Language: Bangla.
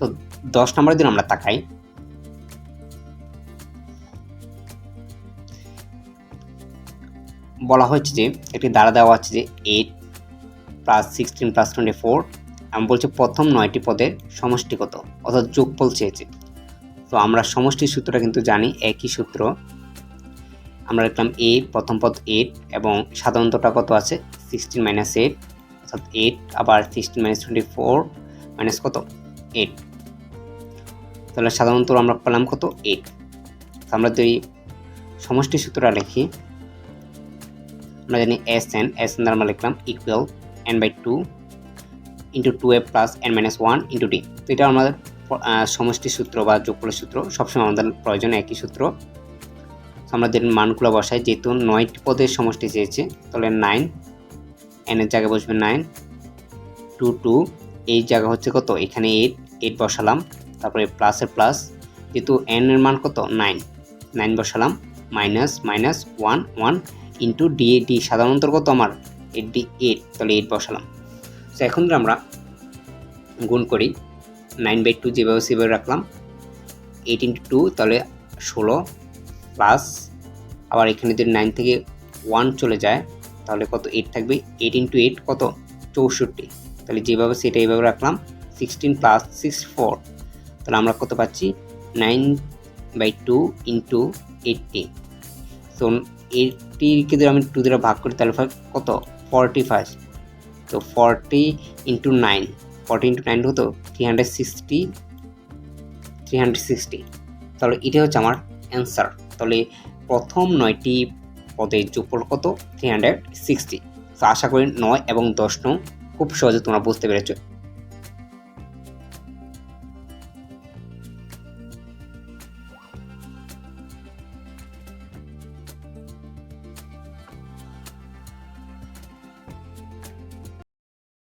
তো দশ নম্বরের দিন আমরা তাকাই। বলা হয়েছে যে, একটি দ্বারা দেওয়া আছে যে eight plus sixteen plus twenty four আমি বলছি প্রথম নয়টি পদের সমষ্টি কত অর্থাৎ যোগফল চেয়েছে। তো আমরা সমষ্টির সূত্রটা কিন্তু জানি, একই সূত্র। আমরা লিখলাম এ প্রথম পদ এইট এবং সাধারণতটা কত আছে? সিক্সটিন মাইনাস এইট অর্থাৎ এইট আবার sixteen minus twenty four minus কত? এইট তাহলে সাধারণত আমরা পেলাম কত? এইট আমরা যদি সমষ্টি সূত্রটা লিখি, আমরা জানি এস এন এস এন আমরা লিখলাম equal N by two into two A plus N minus one into D তো এটা আমাদের সমষ্টি সূত্র বা যোগফলের সূত্র, সবসময় আমাদের প্রয়োজন একই সূত্র। তো আমাদের মানগুলো বসাই, যেহেতু নয়টি পদের সমষ্টি চেয়েছে, তাহলে নাইন এনের জায়গায় বসবে নাইন টু টু এই জায়গা হচ্ছে কত? এখানে এইট এইট বসালাম। তারপরে প্লাসের প্লাস যেহেতু এন এর মান কত? নাইন নাইন বসালাম minus minus one one into D D সাধারণত কত আমার? এইট ডি এইট তাহলে এইট বসালাম। তো এখন আমরা গুণ করি নাইন বাই টু যেভাবে সেভাবে রাখলাম এইট ইন্টু টু তাহলে ষোলো প্লাস আবার এখানে যদি নাইন থেকে ওয়ান চলে যায়, তাহলে কত? এইট থাকবে। এইট ইন্টু এইট কত? চৌষট্টি। তাহলে যেভাবে সেটা এইভাবে রাখলাম সিক্সটিন প্লাস সিক্স ফোর তাহলে আমরা কত পাচ্ছি? Nine by two into eighty তো এইটটিকে যদি আমি টু দ্বারা ভাগ করি, তাহলে কত? ফর্টি ফাইভ তো forty into nine forty into nine হতো three hundred sixty three hundred sixty তাহলে এটা হচ্ছে আমার অ্যান্সার তাহলে প্রথম নয়টি পদের যোগফল কত? থ্রি হান্ড্রেড সিক্সটি তো আশা করি নয় এবং দশ নং খুব সহজে তোমরা বুঝতে পেরেছ।